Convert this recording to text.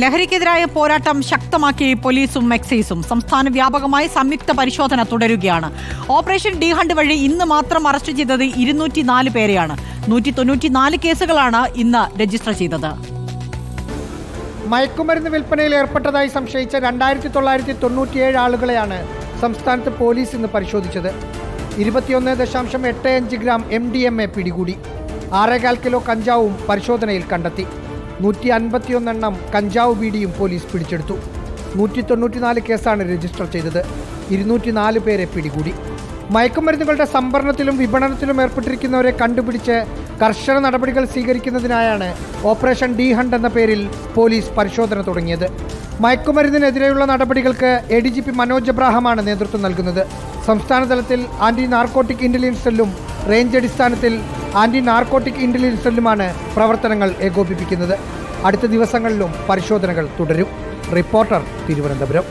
ലഹരിക്കെതിരായ പോരാട്ടം ശക്തമാക്കി പോലീസും എക്സൈസും സംസ്ഥാന വ്യാപകമായി സംയുക്ത പരിശോധന തുടരുകയാണ്. ഓപ്പറേഷൻ ഡി ഹണ്ട് വഴി ഇന്ന് മാത്രം അറസ്റ്റ് ചെയ്തത് ഇരുന്നൂറ്റി നാല് പേരെയാണ്. നൂറ്റി തൊണ്ണൂറ്റിനാല് കേസുകളാണ് ഇന്ന് രജിസ്റ്റർ ചെയ്തത്. മയക്കുമരുന്ന് വിൽപ്പനയിൽ ഏർപ്പെട്ടതായി സംശയിച്ച രണ്ടായിരത്തി തൊള്ളായിരത്തി തൊണ്ണൂറ്റിയേഴ് ആളുകളെയാണ് സംസ്ഥാനത്ത് പോലീസ് ഇന്ന് പരിശോധിച്ചത്. ഇരുപത്തിയൊന്ന് ദശാംശം എട്ട് അഞ്ച് gram M D M A പിടികൂടി. ആറേകാൽ കിലോ കഞ്ചാവും പരിശോധനയിൽ കണ്ടെത്തി. നൂറ്റി അൻപത്തിയൊന്നെണ്ണം കഞ്ചാവ് ബീഡിയും പോലീസ് പിടിച്ചെടുത്തു. നൂറ്റി തൊണ്ണൂറ്റിനാല് കേസാണ് രജിസ്റ്റർ ചെയ്തത്. ഇരുന്നൂറ്റി നാല് പേരെ പിടികൂടി. മയക്കുമരുന്നുകളുടെ സംഭരണത്തിലും വിപണനത്തിലും ഏർപ്പെട്ടിരിക്കുന്നവരെ കണ്ടുപിടിച്ച് കർശന നടപടികൾ സ്വീകരിക്കുന്നതിനായാണ് ഓപ്പറേഷൻ ഡി ഹണ്ട് എന്ന പേരിൽ പോലീസ് പരിശോധന തുടങ്ങിയത്. മയക്കുമരുന്നിനെതിരെയുള്ള നടപടികൾക്ക് A D G P Manoj എബ്രാഹമാണ് നേതൃത്വം നൽകുന്നത്. സംസ്ഥാനതലത്തിൽ ആന്റി നാർക്കോട്ടിക് ഇന്റലിജൻസ് സെല്ലും റേഞ്ച് അടിസ്ഥാനത്തിൽ ആന്റി നാർക്കോട്ടിക് ഇന്റലിജൻസിലുമാണ് പ്രവർത്തനങ്ങൾ ഏകോപിപ്പിക്കുന്നത്. അടുത്ത ദിവസങ്ങളിലും പരിശോധനകൾ തുടരും. റിപ്പോർട്ടർ തിരുവനന്തപുരം.